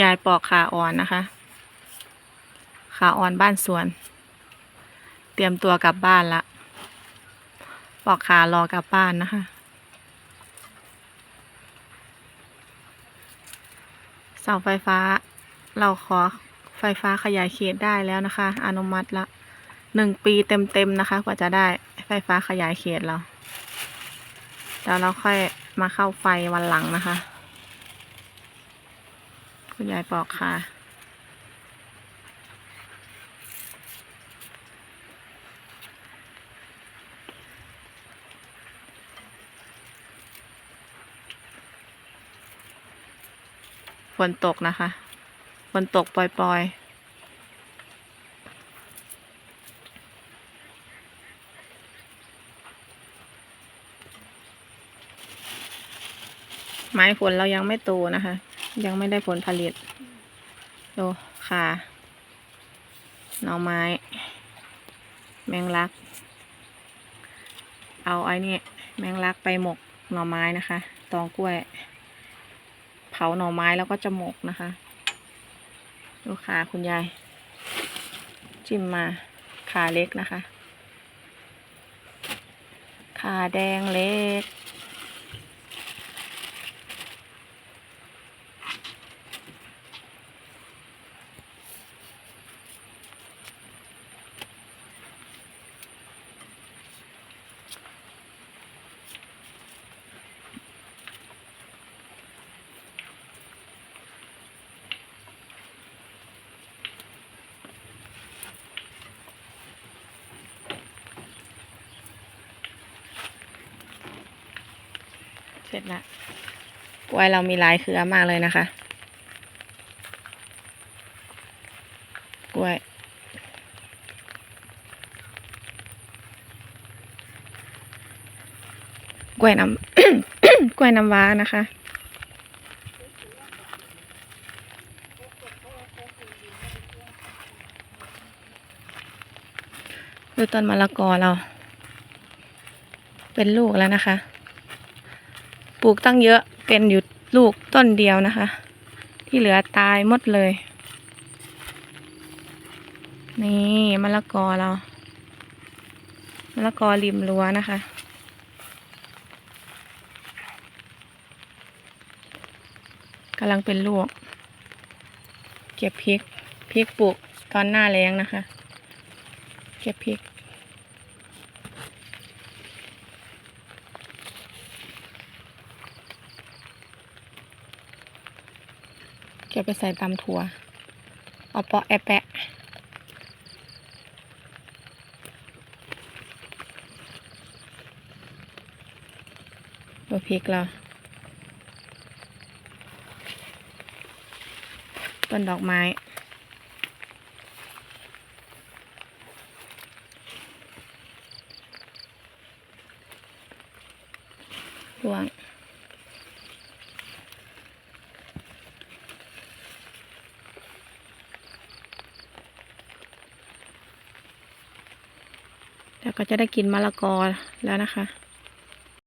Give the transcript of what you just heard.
ยายปอกขาอ่อนนะคะ ขาอ่อนบ้านสวน เตรียมตัวกลับบ้านละ ปอกขารอกลับบ้านนะคะ เสาไฟฟ้า เราขอไฟฟ้าขยายเขตได้แล้วนะคะ อนุมัติละหนึ่งปีเต็มๆนะคะ กว่าจะได้ไฟฟ้าขยายเขตเรา แล้วเราค่อยมาเข้าไฟวันหลังนะคะ คุณยายปอกค่ะฝนตกนะคะฝนตกปล่อยๆไม้ผลเรายังไม่โตนะคะ ยังไม่ได้ผลผลิตดูค่ะหน่อไม้ แมงลัก เอาไอ้นี่แมงลักไปหมกหน่อไม้นะคะ ตองกล้วย เผาหน่อไม้แล้วก็จะหมกนะคะ ดูขาคุณยาย จิ้มมาขาเล็กนะคะขาแดงเล็ก เสร็จละกล้วยเรามีหลายเครือมากเลยนะคะ กล้วย กล้วยน้ำ กล้วยน้ำว้านะคะ ดูต้นมะละกอเรา เป็นลูกแล้วนะคะ ปลูกตั้งเยอะเป็นอยู่ลูกต้นเดียวนะคะ ที่เหลือตายหมดเลย นี่มะละกอเรามะละกอริมรั้วนะคะ กำลังเป็นลูก เก็บพริกพริกปลูกตอนหน้าแล้งนะคะ เก็บพริก เก็บไปใส่ตำถั่ว เอาเปาะแอะแปะดูพริกเราต้นดอกไม้รวง แล้วก็จะได้กินมะละกอแล้วนะคะ